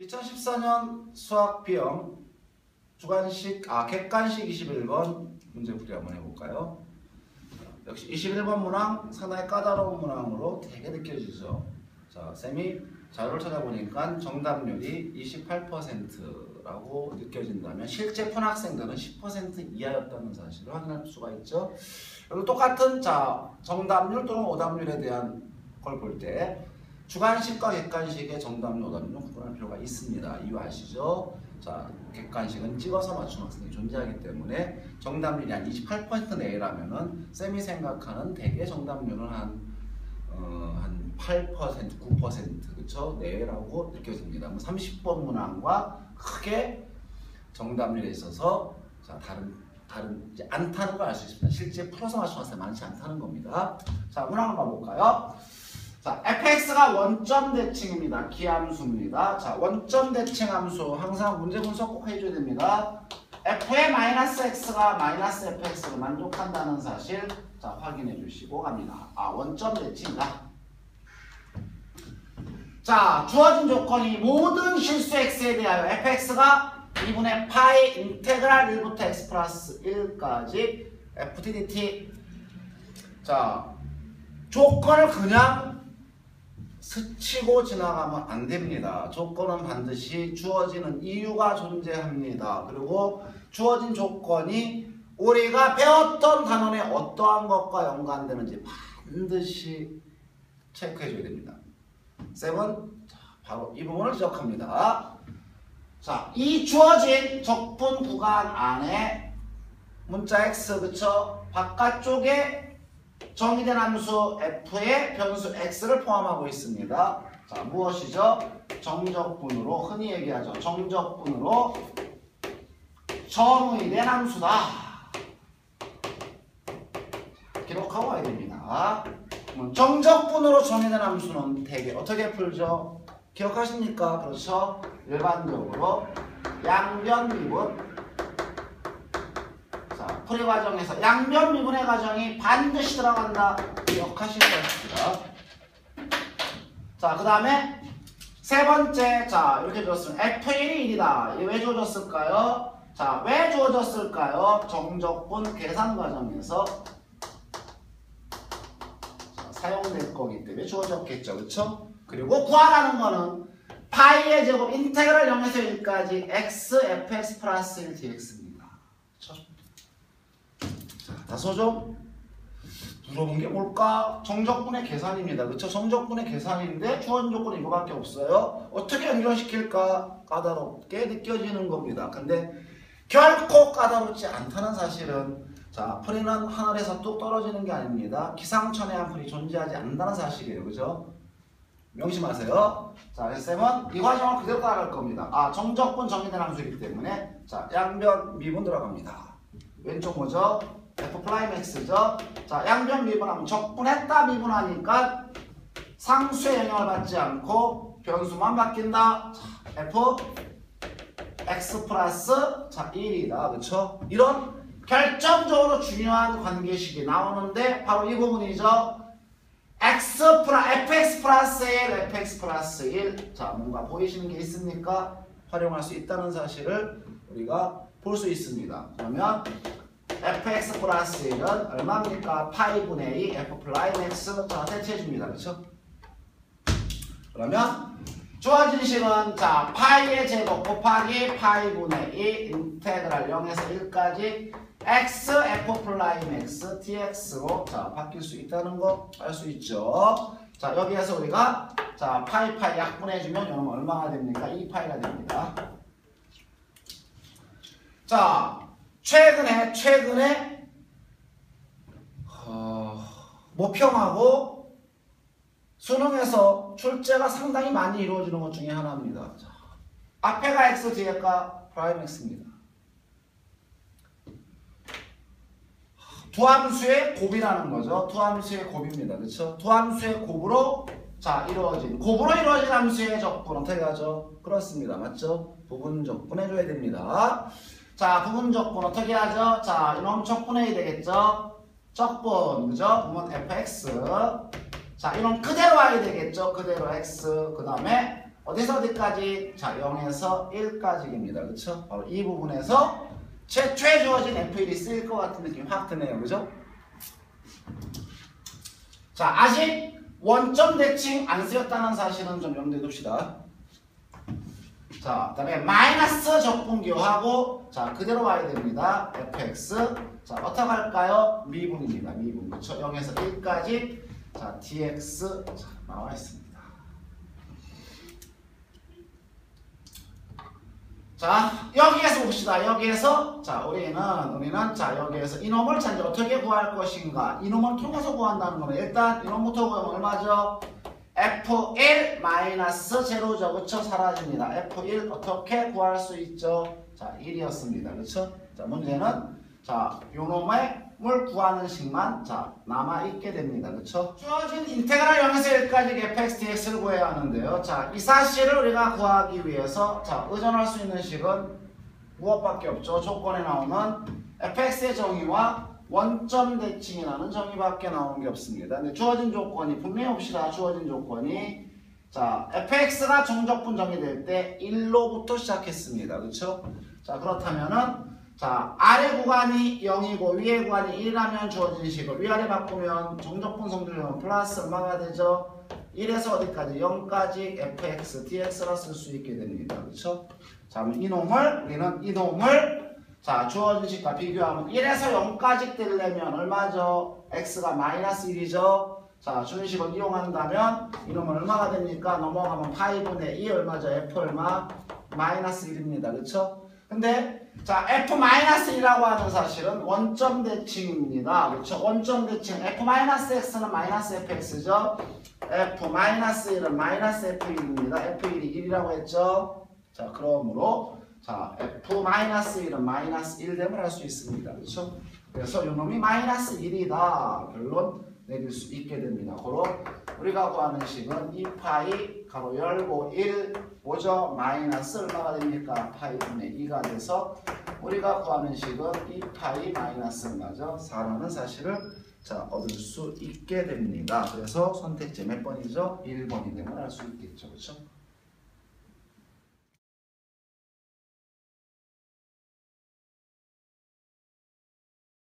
2014년 수학 비형 주관식 아 객관식 21번 문제풀이 한번 해볼까요? 역시 21번 문항 상당히 까다로운 문항으로 되게 느껴지죠. 자, 쌤이 자료를 찾아보니까 정답률이 28%라고 느껴진다면 실제 푼 학생들은 10% 이하였다는 사실을 확인할 수가 있죠. 그리고 똑같은 자 정답률 또는 오답률에 대한 걸 볼 때 주관식과 객관식의 정답률, 오답률은 구분할 필요가 있습니다. 이유 아시죠? 자, 객관식은 찍어서 맞춘 학생이 존재하기 때문에 정답률이 한 28% 내라면은 쌤이 생각하는 대개 정답률은 한, 어, 한 8%, 9% 그쵸? 내라고 느껴집니다. 30번 문항과 크게 정답률에 있어서 자, 다른 다른 이제 않다는 걸 알 수 있습니다. 실제 풀어서 맞춘 학생 많지 않다는 겁니다. 자, 문항 한번 볼까요? 자, fx가 원점 대칭입니다. 기함수입니다. 자, 원점 대칭 함수 항상 문제 분석 꼭 해줘야 됩니다. f의 마이너스 x가 마이너스 fx를 만족한다는 사실 자 확인해 주시고 갑니다. 아 원점 대칭이다. 자 주어진 조건이 모든 실수 x에 대하여 fx가 2분의 파이 인테그랄 1부터 x 플러스 1까지 ftdt 자 조건을 그냥 스치고 지나가면 안 됩니다. 조건은 반드시 주어지는 이유가 존재합니다. 그리고 주어진 조건이 우리가 배웠던 단원의 어떠한 것과 연관되는지 반드시 체크해 줘야 됩니다. 쌤은 바로 이 부분을 지적합니다. 자, 이 주어진 적분 구간 안에 문자 x 그쵸? 바깥쪽에 정의된 함수 f에 변수 x를 포함하고 있습니다. 자, 무엇이죠? 정적분으로 흔히 얘기하죠. 정적분으로 정의된 함수다. 기록하고 와야 됩니다. 정적분으로 정의된 함수는 대개 어떻게 풀죠? 기억하십니까? 그렇죠? 일반적으로 양변 미분 풀이 과정에서 양변 미분의 과정이 반드시 들어간다. 기억하실 것입니다. 자, 그 다음에 세 번째, 자, 이렇게 주었으면 F1이 1이다. 왜 주어졌을까요? 자, 왜 주어졌을까요? 정적분 계산 과정에서 자, 사용될 거기 때문에 주어졌겠죠. 그쵸? 그리고 구하라는 거는 파이의 제곱 인테그랄 0에서 1까지 x, fx 플러스 1 dx입니다. 그쵸? 다소 좀 물어본 게 뭘까? 정적분의 계산입니다. 그렇죠? 정적분의 계산인데 주어진 조건이 이거밖에 없어요. 어떻게 연결시킬까? 까다롭게 느껴지는 겁니다. 근데 결코 까다롭지 않다는 사실은 자, 풀이는 하늘에서 뚝 떨어지는 게 아닙니다. 기상천외 한 풀이 존재하지 않는다는 사실이에요. 그죠? 명심하세요. 자, 쌤은 이 과정을 그대로 따라갈 겁니다. 아, 정적분 정의된 함수이기 때문에 자, 양변 미분 들어갑니다. 왼쪽 뭐죠? F X죠. 자, 양변 미분하면 적분했다 미분하니까 상수의 영향을 받지 않고 변수만 바뀐다. 자, F X 플러스 자 1이다. 그쵸? 이런 결정적으로 중요한 관계식이 나오는데 바로 이 부분이죠. X 플러 FX 플러스 1, FX 플러스 1. 자, 뭔가 보이시는 게 있습니까? 활용할 수 있다는 사실을 우리가 볼 수 있습니다. 그러면 fx 플러스 1은 얼마입니까? 파이분의 2 f 플라임 x 자 대체해줍니다. 그렇죠? 그러면 주어진 식은 자 파이의 제곱 곱하기 파이분의 2 인테그랄 0에서 1까지 x f 플라임 x dx로 자 바뀔 수 있다는 거 알 수 있죠. 자 여기에서 우리가 자 파이 파이 약분해주면 여러분 얼마가 됩니까? 2파이가 됩니다. 자 최근에 최근에 어, 모평하고 수능에서 출제가 상당히 많이 이루어지는 것 중에 하나입니다. 자, 앞에가 x 뒤에가 프라임 x입니다. 두 함수의 곱이라는 거죠. 두 함수의 곱입니다. 그렇죠? 두 함수의 곱으로 자 이루어진 곱으로 이루어진 함수의 적분 어떻게 하죠? 그렇습니다. 맞죠? 부분 적분해줘야 됩니다. 자, 부분 적분 어떻게 하죠? 자, 이놈 적분해야 되겠죠? 적분, 그죠? 부분 fx. 자, 이놈 그대로 와야 되겠죠? 그대로 x. 그 다음에 어디서 어디까지? 자, 0에서 1까지입니다. 그렇죠? 바로 이 부분에서 최초에 주어진 F1이 쓰일 것 같은 느낌이 확 드네요. 그죠? 자, 아직 원점 대칭 안 쓰였다는 사실은 좀 염두에 둡시다. 자, 그 다음에 마이너스 적분기호하고 자 그대로 와야 됩니다. fx 자 어떻게 할까요? 미분입니다. 미분 그렇죠? 0에서 1까지 자 dx 자, 나와 있습니다. 자 여기에서 봅시다. 여기에서 자 우리는 우리는 자 여기에서 이놈을 자 이제 어떻게 구할 것인가? 이놈을 통해서 구한다는 거는 일단 이놈부터 구하면 얼마죠? F1 마이너스 제로죠. 그쵸? 사라집니다. F1 어떻게 구할 수 있죠? 자, 1이었습니다. 그쵸? 자, 문제는 자, 요놈의 물 구하는 식만 자, 남아있게 됩니다. 그쵸? 주어진 인테그랄 0에서 1까지 fx, dx를 구해야 하는데요. 자, 이 사실을 우리가 구하기 위해서 자, 의존할 수 있는 식은 무엇밖에 없죠? 조건에 나오는 fx의 정의와 원점 대칭이라는 정의밖에 나오는 게 없습니다. 근데 주어진 조건이 분명히 봅시다. 주어진 조건이 자 fx가 정적분 정의될 때 1로부터 시작했습니다. 그렇죠? 자 그렇다면은 자 아래 구간이 0이고 위에 구간이 1이라면 주어진 식을 위아래 바꾸면 정적분 성질은 플러스 얼마가 되죠? 1에서 어디까지? 0까지 fx, dx라 쓸 수 있게 됩니다. 그렇죠? 자 그럼 이놈을 우리는 이놈을 자, 주어진 식과 비교하면 1에서 0까지 떼려면 얼마죠? x가 마이너스 1이죠? 자, 준식을 이용한다면 이놈은 얼마가 됩니까? 넘어가면 파이분의 2 얼마죠? f 얼마? 마이너스 1입니다. 그쵸? 근데 자, f 마이너스 1이라고 하는 사실은 원점 대칭입니다. 그쵸? 원점 대칭 f 마이너스 x는 마이너스 fx죠? f 마이너스 1은 마이너스 f1입니다. f1이 1이라고 했죠? 자, 그러므로 자, f-1은 마이너스 1됨을 할 수 있습니다. 그렇죠? 그래서 이놈이 마이너스 1이다. 결론 내릴 수 있게 됩니다. 고로 우리가 구하는 식은 2파이 가로 열고 1 오죠? 마이너스 얼마가 됩니까? 파이 분의 2가 돼서 우리가 구하는 식은 2파이 마이너스 얼마죠? 4라는 사실을 자, 얻을 수 있게 됩니다. 그래서 선택지 몇 번이죠? 1번이 됨을 알수 있겠죠. 그렇죠?